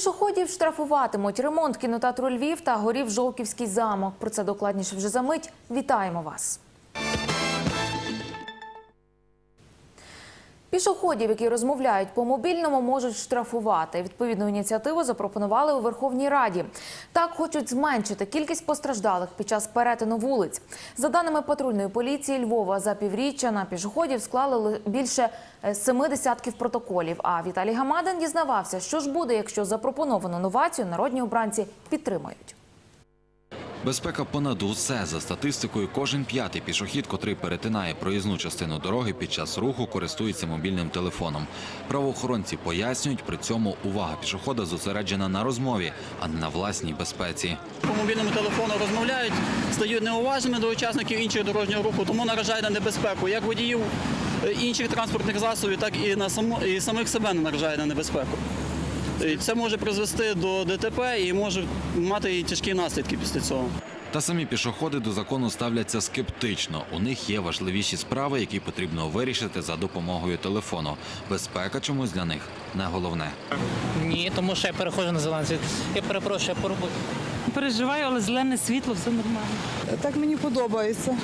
Пішоходів штрафуватимуть ремонт кінотеатру Львів та горів Жовківський замок. Про це докладніше вже за мить. Вітаємо вас. Пішоходів, які розмовляють по мобільному, можуть штрафувати. Відповідну ініціативу запропонували у Верховній Раді. Так хочуть зменшити кількість постраждалих під час перетину вулиць. За даними патрульної поліції Львова, за півріччя на пішоходів склали більше е, семи десятків протоколів. А Віталій Гамадин дізнавався, що ж буде, якщо запропоновану новацію народні обранці підтримають. Безпека понад усе за статистикою. Кожен п'ятий пішохід, котрий перетинає проїзну частину дороги під час руху, користується мобільним телефоном. Правоохоронці пояснюють, при цьому увага пішохода зосереджена на розмові, а не на власній безпеці. по мобільному телефону розмовляють, стають неуважними до учасників іншого дорожнього руху, тому наражають на небезпеку як водіїв е, інших транспортних засобів, так і на само, і самих себе не наражають на небезпеку. Це може призвести до ДТП і може мати і тяжкі наслідки після цього. Та самі пішоходи до закону ставляться скептично. У них є важливіші справи, які потрібно вирішити за допомогою телефону. Безпека чомусь для них не головне. Ні, тому що я переходжу на зелений світ. Я перепрошую, я по роботі. Переживаю, але зелене світло, все нормально. Так мені подобається.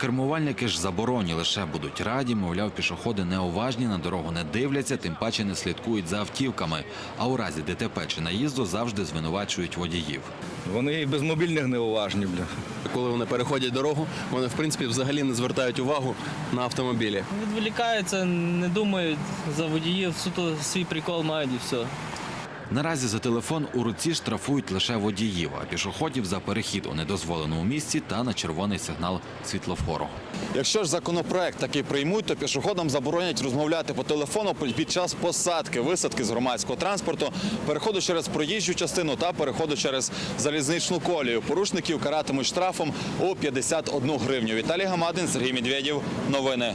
Кермувальники ж заборонні лише будуть раді, мовляв, пішоходи неуважні, на дорогу не дивляться, тим паче не слідкують за автівками. А у разі ДТП чи наїзду завжди звинувачують водіїв. Вони і без мобільних неуважні, бля. Коли вони переходять дорогу, вони в принципі взагалі не звертають увагу на автомобілі. Відволікаються, не думають за водіїв, суто свій прикол мають і все. Наразі за телефон у руці штрафують лише водіїв, а пішоходів за перехід у недозволеному місці та на червоний сигнал світлофору. Якщо ж законопроект такий приймуть, то пішоходам заборонять розмовляти по телефону під час посадки, висадки з громадського транспорту, переходу через проїжджу частину та переходу через залізничну колію. Порушників каратимуть штрафом у 51 гривню. Віталій Гамадин, Сергій Медведєв. Новини.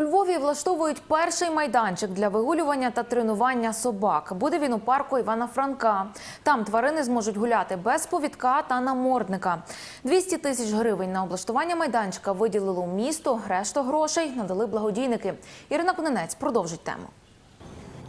У Львові влаштовують перший майданчик для вигулювання та тренування собак. Буде він у парку Івана Франка. Там тварини зможуть гуляти без повідка та намордника. 200 тисяч гривень на облаштування майданчика виділило місто. Решту грошей надали благодійники. Ірина Кононець продовжить тему.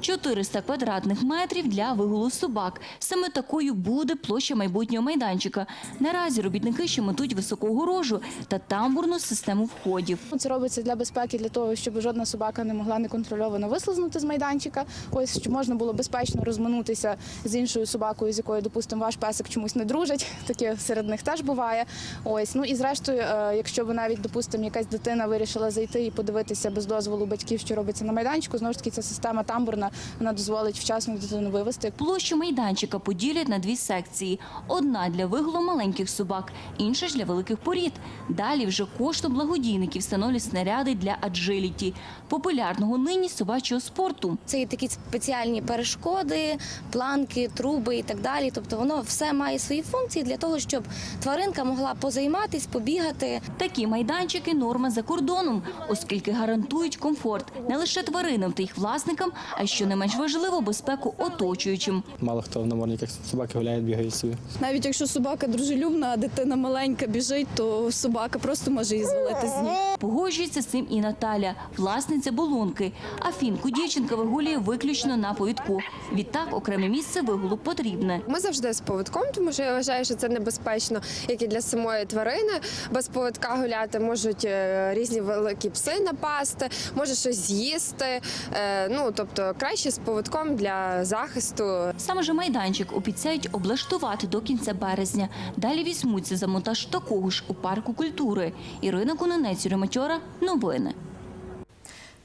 400 квадратних метрів для вигулу собак. Саме такою буде площа майбутнього майданчика. Наразі робітники ще метуть високу огорожу та тамбурну систему входів. Це робиться для безпеки, для того, щоб жодна собака не могла неконтрольовано вислизнути з майданчика. Ось щоб можна було безпечно розминутися з іншою собакою, з якою, допустимо, ваш песик чомусь не дружить. Таке серед них теж буває. Ось ну і зрештою, е, якщо б навіть допустимо, якась дитина вирішила зайти і подивитися без дозволу батьків, що робиться на майданчику, знову ж таки ця система тамбурна вона дозволить вчасно дитину вивести. Площу майданчика поділять на дві секції: одна для вигулу маленьких собак, інша ж для великих порід. Далі вже коштом благодійників встановлять снаряди для аджиліті, популярного нині собачого спорту. Це є такі спеціальні перешкоди, планки, труби і так далі. Тобто воно все має свої функції для того, щоб тваринка могла позайматись, побігати. Такі майданчики норма за кордоном, оскільки гарантують комфорт не лише тваринам та їх власникам, а й, що не менш важливо, безпеку оточуючим. Мало хто в намордниках собаки гуляють, бігають собі. Навіть якщо собака дружелюбна, а дитина маленька біжить, то собака просто може її звалити з ніг. Погоджується з цим і Наталя, власниця болонки. А фінку дівчинка вигулює виключно на повідку. Відтак окреме місце вигулу потрібне. Ми завжди з поводком, тому що я вважаю, що це небезпечно, як і для самої тварини. Без поводка гуляти можуть е, різні великі пси напасти, може щось з'їсти. Е, Ну тобто краще з поводком для захисту. Саме же майданчик обіцяють облаштувати до кінця березня. Далі візьмуться за монтаж такого ж у парку культури. Ірина Кононець, Рематьора, Новини.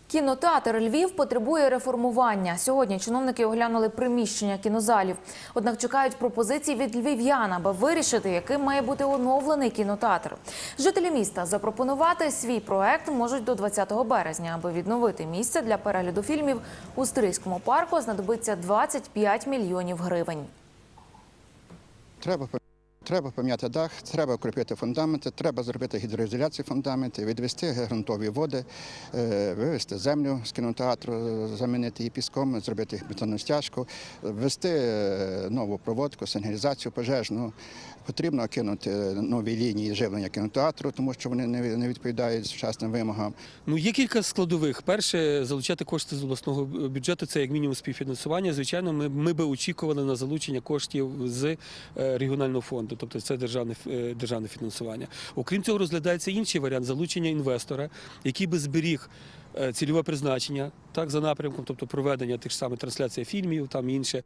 Кінотеатр Львів потребує реформування. Сьогодні чиновники оглянули приміщення кінозалів. Однак чекають пропозицій від львів'ян, аби вирішити, яким має бути оновлений кінотеатр. Жителі міста запропонувати свій проект можуть до 20 березня. Аби відновити місце для перегляду фільмів у Стрийському парку знадобиться 25 мільйонів гривень. Треба Треба поміняти дах, треба укріпити фундаменти, треба зробити гідроізоляцію фундаментів, відвести ґрунтові води, вивезти вивести землю з кінотеатру, замінити її піском, зробити бетонну стяжку, ввести е, нову проводку, сигналізацію пожежну, Потрібно кинути нові лінії живлення кінотеатру, тому що вони не відповідають сучасним вимогам. Ну, є кілька складових. Перше, залучати кошти з обласного бюджету це як мінімум співфінансування. Звичайно, ми, ми би очікували на залучення коштів з е, регіонального фонду, тобто це державне, е, державне фінансування. Окрім цього, розглядається інший варіант залучення інвестора, який би зберіг. е, Цільове призначення так за напрямком, тобто проведення тих ж самих трансляцій фільмів, там інше.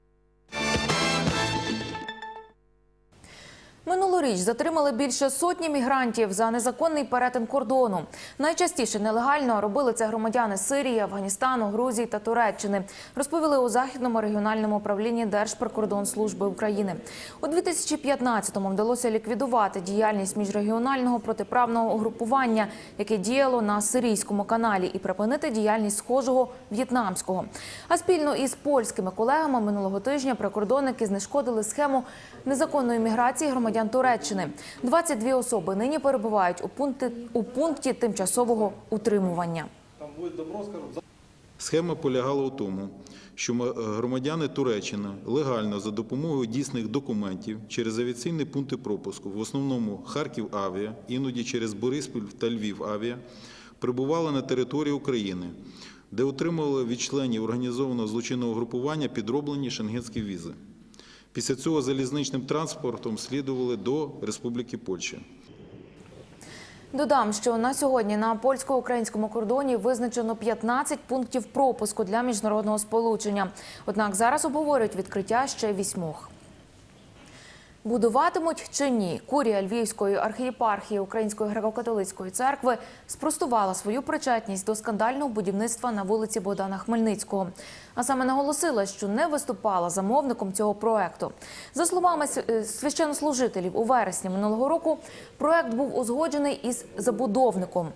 Минулоріч затримали більше сотні мігрантів за незаконний перетин кордону. Найчастіше нелегально робили це громадяни Сирії, Афганістану, Грузії та Туреччини. Розповіли у західному регіональному управлінні Держприкордонслужби України. У 2015-му вдалося ліквідувати діяльність міжрегіонального протиправного угрупування, яке діяло на сирійському каналі, і припинити діяльність схожого в'єтнамського. А спільно із польськими колегами минулого тижня прикордонники знешкодили схему незаконної міграції громадян Туреччини. 22 особи нині перебувають у пункті, у пункті тимчасового утримування. Схема полягала у тому, що м- громадяни Туреччини легально за допомогою дійсних документів через авіаційні пункти пропуску, в основному Харків Авіа, іноді через Бориспіль та Львів Авіа, прибували на територію України, де отримували від членів організованого злочинного групування підроблені шенгенські візи. Після цього залізничним транспортом слідували до Республіки Польща. Додам, що на сьогодні на польсько-українському кордоні визначено 15 пунктів пропуску для міжнародного сполучення. Однак зараз обговорюють відкриття ще вісьмох. Будуватимуть чи ні? Курія Львівської архієпархії Української греко-католицької церкви спростувала свою причетність до скандального будівництва на вулиці Богдана Хмельницького. А саме наголосила, що не виступала замовником цього проекту. За словами е, священнослужителів, у вересні минулого року проект був узгоджений із забудовником.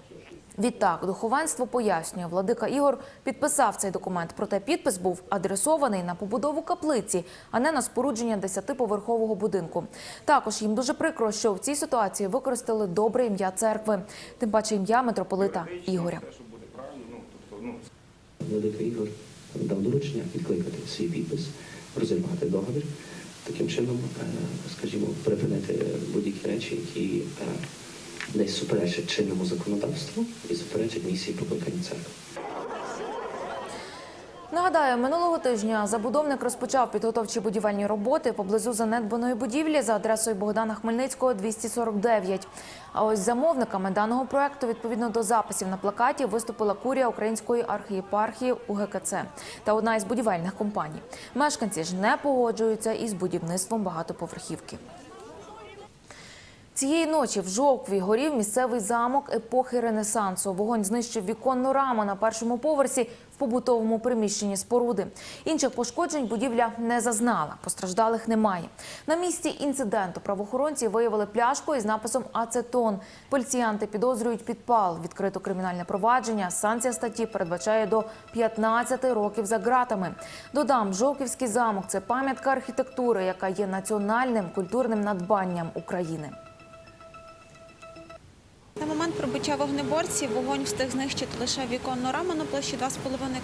Відтак, духовенство пояснює, владика Ігор підписав цей документ, проте підпис був адресований на побудову каплиці, а не на спорудження десятиповерхового будинку. Також їм дуже прикро, що в цій ситуації використали добре ім'я церкви, тим паче ім'я митрополита Ігоря. Владика Ігор дав доручення відкликати свій підпис, розірвати договір, таким чином, е, скажімо, припинити будь-які речі, які е, десь суперечать чинному законодавству і суперечать місії покликання церкви. Нагадаю, минулого тижня забудовник розпочав підготовчі будівельні роботи поблизу занедбаної будівлі за адресою Богдана Хмельницького 249. А ось замовниками даного проекту, відповідно до записів на плакаті, виступила курія Української архієпархії УГКЦ та одна із будівельних компаній. Мешканці ж не погоджуються із будівництвом багатоповерхівки. Цієї ночі в Жовкві горів місцевий замок епохи Ренесансу. Вогонь знищив віконну раму на першому поверсі в побутовому приміщенні споруди. Інших пошкоджень будівля не зазнала. Постраждалих немає. На місці інциденту правоохоронці виявили пляшку із написом Ацетон. Поліціянти підозрюють підпал. Відкрито кримінальне провадження. Санкція статті передбачає до 15 років за ґратами. Додам, Жовківський замок це пам'ятка архітектури, яка є національним культурним надбанням України. На момент прибуття вогнеборців вогонь встиг знищити лише віконну раму на площі 2,5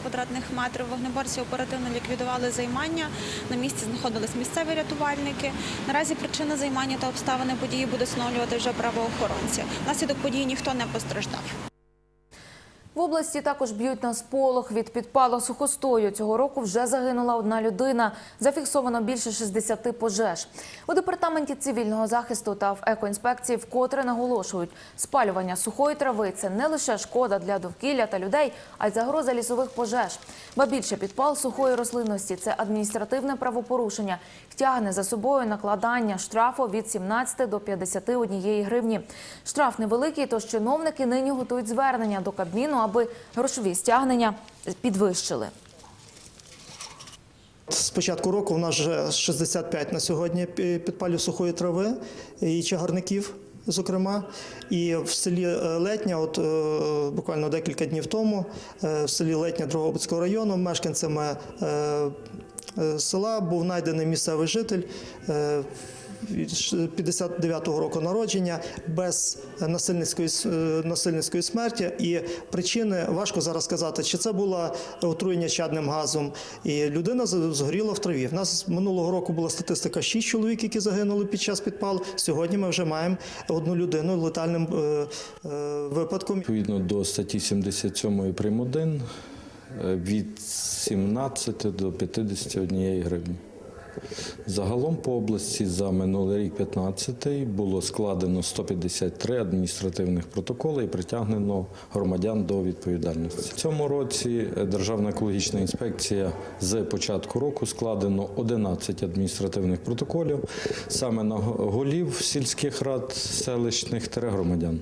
квадратних метрів. Вогнеборці оперативно ліквідували займання. На місці знаходились місцеві рятувальники. Наразі причина займання та обставини події буде встановлювати вже правоохоронці. Наслідок події ніхто не постраждав. В області також б'ють на сполох від підпалу сухостою. Цього року вже загинула одна людина. Зафіксовано більше 60 пожеж. У департаменті цивільного захисту та в екоінспекції вкотре наголошують, спалювання сухої трави це не лише шкода для довкілля та людей, а й загроза лісових пожеж. Ба більше підпал сухої рослинності це адміністративне правопорушення. Тягне за собою накладання штрафу від 17 до 51 гривні. Штраф невеликий, тож чиновники нині готують звернення до Кабміну, аби грошові стягнення підвищили. З початку року у нас вже 65 на сьогодні пі- підпалів сухої трави і чагарників, зокрема. І в селі е, Летня, от е, буквально декілька днів тому, е, в селі Летня Дрогобицького району, мешканцями села був знайдений місцевий житель. 59-го року народження, без насильницької, е, насильницької смерті. І причини важко зараз сказати, чи це було отруєння чадним газом. І людина згоріла в траві. В нас минулого року була статистика 6 чоловік, які загинули під час підпалу. Сьогодні ми вже маємо одну людину летальним е, е, випадком. Відповідно до статті 77 прим. 1 е, від 17 до 51 гривні. Загалом по області за минулий рік 15 було складено 153 адміністративних протоколи і притягнено громадян до відповідальності. В цьому році Державна екологічна інспекція з початку року складено 11 адміністративних протоколів саме на голів сільських рад селищних та громадян.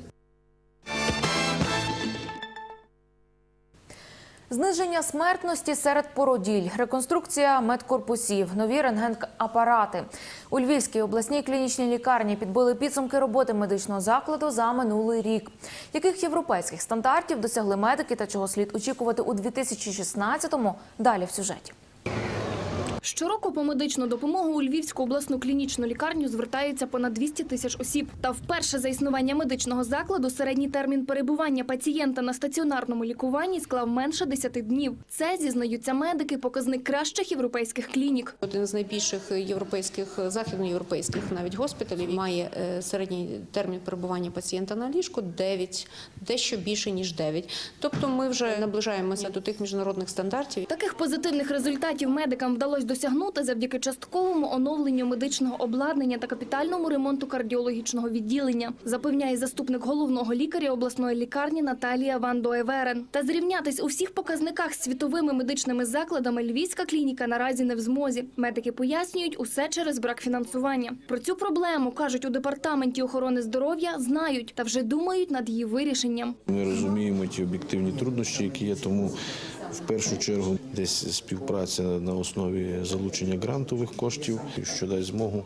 Зниження смертності серед породіль, реконструкція медкорпусів, нові рентген-апарати. У Львівській обласній клінічній лікарні підбили підсумки роботи медичного закладу за минулий рік. Яких європейських стандартів досягли медики та чого слід очікувати у 2016-му? Далі в сюжеті. Щороку по медичну допомогу у Львівську обласну клінічну лікарню звертається понад 200 тисяч осіб. Та вперше за існування медичного закладу середній термін перебування пацієнта на стаціонарному лікуванні склав менше 10 днів. Це зізнаються медики, показник кращих європейських клінік. Один з найбільших європейських західноєвропейських навіть госпіталів має е, середній термін перебування пацієнта на ліжку 9, дещо більше ніж 9. Тобто ми вже наближаємося до тих міжнародних стандартів. Таких позитивних результатів медикам вдалося досягнути завдяки частковому оновленню медичного обладнання та капітальному ремонту кардіологічного відділення, запевняє заступник головного лікаря обласної лікарні Наталія Ван Доеверен. Та зрівнятись у всіх показниках з світовими медичними закладами львівська клініка наразі не в змозі. Медики пояснюють усе через брак фінансування. Про цю проблему кажуть у департаменті охорони здоров'я, знають та вже думають над її вирішенням. Ми розуміємо ті об'єктивні труднощі, які є, тому в першу чергу десь співпраця на основі залучення грантових коштів, що дасть змогу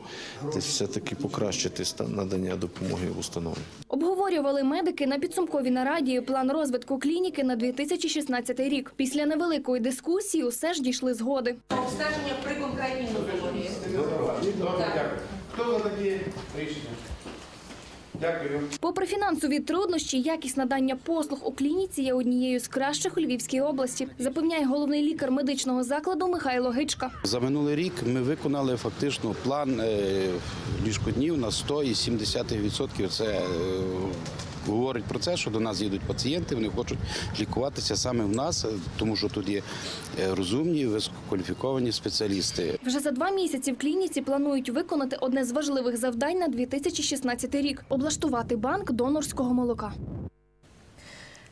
десь все-таки покращити стан надання допомоги установі. Обговорювали медики на підсумковій нараді план розвитку клініки на 2016 рік. Після невеликої дискусії усе ж дійшли згоди. Обстеження при конкретній нозології. Хто за такі рішення? Дякую. Попри фінансові труднощі, якість надання послуг у клініці є однією з кращих у Львівській області, запевняє головний лікар медичного закладу Михайло Гичка. За минулий рік ми виконали фактично план е, ліжкоднів на 100 і 70%. Це е, говорить про це, що до нас їдуть пацієнти, вони хочуть лікуватися саме в нас, тому що тут є е, розумні, висококваліфіковані спеціалісти. Вже за два місяці в клініці планують виконати одне з важливих завдань на 2016 рік облаштувати банк донорського молока.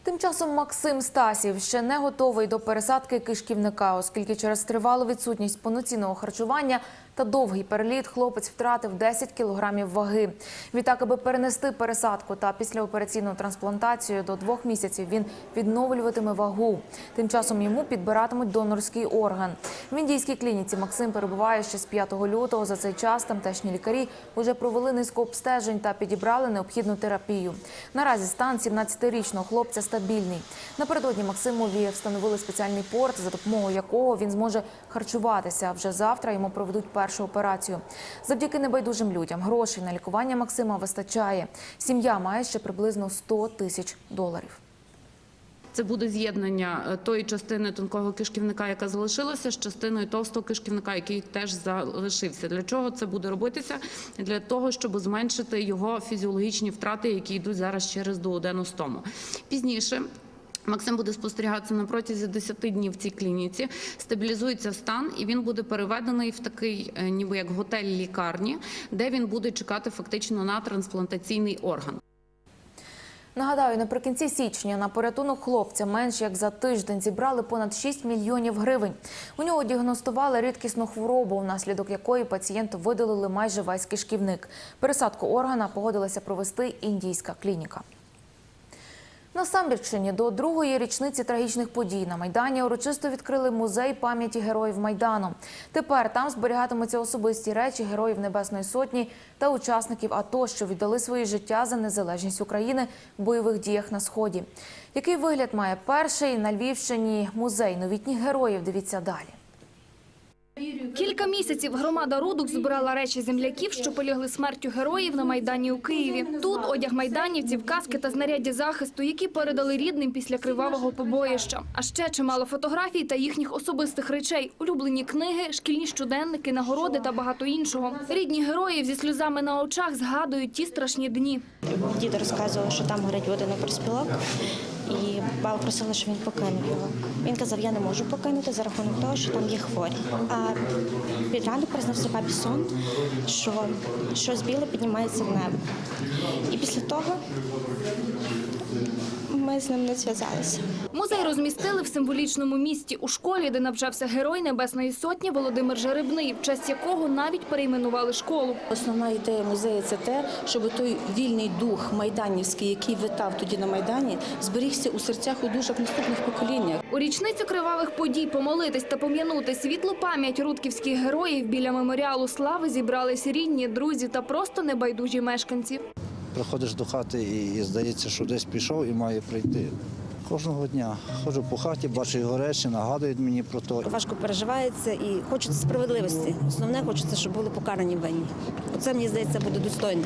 Тим часом Максим Стасів ще не готовий до пересадки кишківника, оскільки через тривалу відсутність повноцінного харчування та довгий переліт хлопець втратив 10 кілограмів ваги. Відтак, аби перенести пересадку та післяопераційну трансплантацію до двох місяців, він відновлюватиме вагу. Тим часом йому підбиратимуть донорський орган. В індійській клініці Максим перебуває ще з 5 лютого. За цей час тамтешні лікарі вже провели низку обстежень та підібрали необхідну терапію. Наразі стан 17-річного хлопця стабільний. Напередодні Максимові встановили спеціальний порт, за допомогою якого він зможе харчуватися. Вже завтра йому проведуть першу операцію. Завдяки небайдужим людям грошей на лікування Максима вистачає. Сім'я має ще приблизно 100 тисяч доларів. Це буде з'єднання е, тої частини тонкого кишківника, яка залишилася, з частиною товстого кишківника, який теж залишився. Для чого це буде робитися? Для того, щоб зменшити його фізіологічні втрати, які йдуть зараз через дуоденостому. Пізніше. Максим буде спостерігатися на протязі 10 днів в цій клініці, стабілізується стан, і він буде переведений в такий, е, ніби як готель лікарні, де він буде чекати фактично на трансплантаційний орган. Нагадаю, наприкінці січня на порятунок хлопця менш як за тиждень зібрали понад 6 мільйонів гривень. У нього діагностували рідкісну хворобу, внаслідок якої пацієнту видалили майже весь кишківник. Пересадку органа погодилася провести індійська клініка. На до другої річниці трагічних подій на Майдані урочисто відкрили музей пам'яті героїв Майдану. Тепер там зберігатимуться особисті речі героїв Небесної Сотні та учасників АТО, що віддали свої життя за незалежність України в бойових діях на Сході. Який вигляд має перший на Львівщині музей новітніх героїв? Дивіться далі. Кілька місяців громада Рудук збирала речі земляків, що полягли смертю героїв на Майдані у Києві. Тут одяг майданівців, каски та знаряддя захисту, які передали рідним після кривавого побоїща. А ще чимало фотографій та їхніх особистих речей, улюблені книги, шкільні щоденники, нагороди та багато іншого. Рідні героїв зі сльозами на очах згадують ті страшні дні. Діда розказував, що там горить водяний проспілок, і баба просила, щоб він покинув його. Він казав, я не можу покинути за рахунок того, що там є хворі. А під ранок признався бабі сон, що щось біле піднімається в небо. І після того ми з ним не зв'язалися. Музей розмістили в символічному місті у школі, де навчався герой Небесної Сотні Володимир Жеребний, в честь якого навіть перейменували школу. Основна ідея музею це те, щоб той вільний дух майданівський, який витав тоді на майдані, зберігся у серцях у душах наступних покоління. У річницю кривавих подій помолитись та пом'янути світлу пам'ять рудківських героїв біля меморіалу слави зібрались рідні, друзі та просто небайдужі мешканці. Приходиш до хати і, і здається, що десь пішов і має прийти. Кожного дня ходжу по хаті, бачу його речі, нагадують мені про то. Важко переживається і хочеться справедливості. Основне хочеться, щоб були покарані винні. Оце мені здається буде достойно.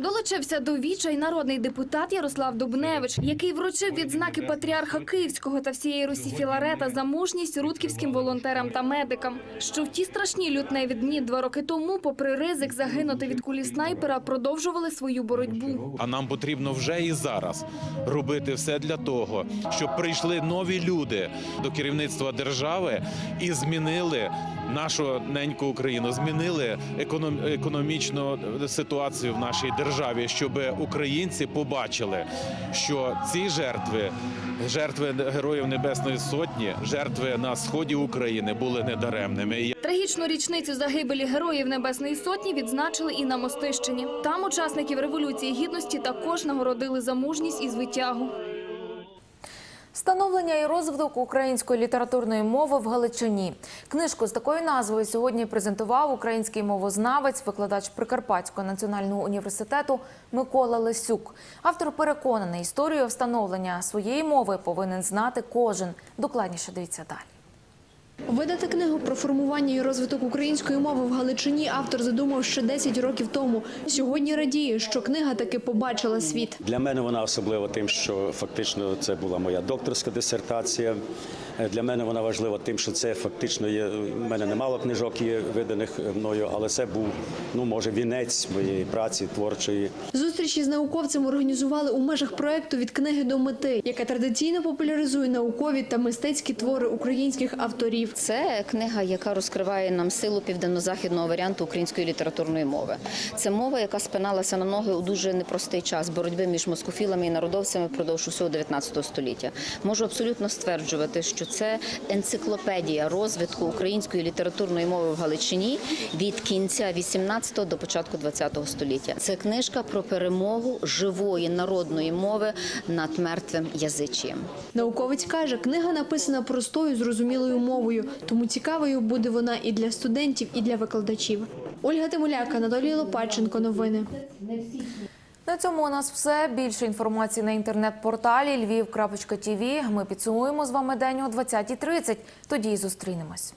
Долучився до віча й народний депутат Ярослав Дубневич, який вручив відзнаки патріарха Київського та всієї Русі Філарета за мужність рудківським волонтерам та медикам, що в ті страшні лютневі дні два роки тому, попри ризик загинути від кулі снайпера, продовжували свою боротьбу. А нам потрібно вже і зараз робити все для того, щоб прийшли нові люди до керівництва держави і змінили нашу неньку Україну, змінили економ- економічну ситуацію в нашій державі, щоб українці побачили, що ці жертви, жертви героїв Небесної Сотні, жертви на сході України були недаремними. Трагічну річницю загибелі героїв Небесної Сотні відзначили і на Мостищині. Там учасників Революції Гідності також нагородили за мужність і звитягу. Становлення і розвиток української літературної мови в Галичині. Книжку з такою назвою сьогодні презентував український мовознавець, викладач Прикарпатського національного університету Микола Лесюк. Автор переконаний, історію встановлення своєї мови повинен знати кожен. Докладніше дивіться далі. Видати книгу про формування і розвиток української мови в Галичині автор задумав ще 10 років тому. Сьогодні радіє, що книга таки побачила світ. Для мене вона особлива тим, що фактично це була моя докторська дисертація. Для мене вона важлива тим, що це фактично є. У мене немало книжок є виданих мною, але це був ну може вінець моєї праці творчої. Зустрічі з науковцем організували у межах проекту від книги до мети, яка традиційно популяризує наукові та мистецькі твори українських авторів. Це книга, яка розкриває нам силу південно-західного варіанту української літературної мови. Це мова, яка спиналася на ноги у дуже непростий час боротьби між москофілами і народовцями впродовж усього 19 століття. Можу абсолютно стверджувати, що це енциклопедія розвитку української літературної мови в Галичині від кінця 18 до початку 20 століття. Це книжка про перемогу живої народної мови над мертвим язичієм. Науковець каже, книга написана простою, зрозумілою мовою, тому цікавою буде вона і для студентів, і для викладачів. Ольга Тимуляк, Анатолій Лопаченко. Новини. На цьому у нас все. Більше інформації на інтернет-порталі Львів.тв. Ми підсумуємо з вами день о 20.30. Тоді і зустрінемось.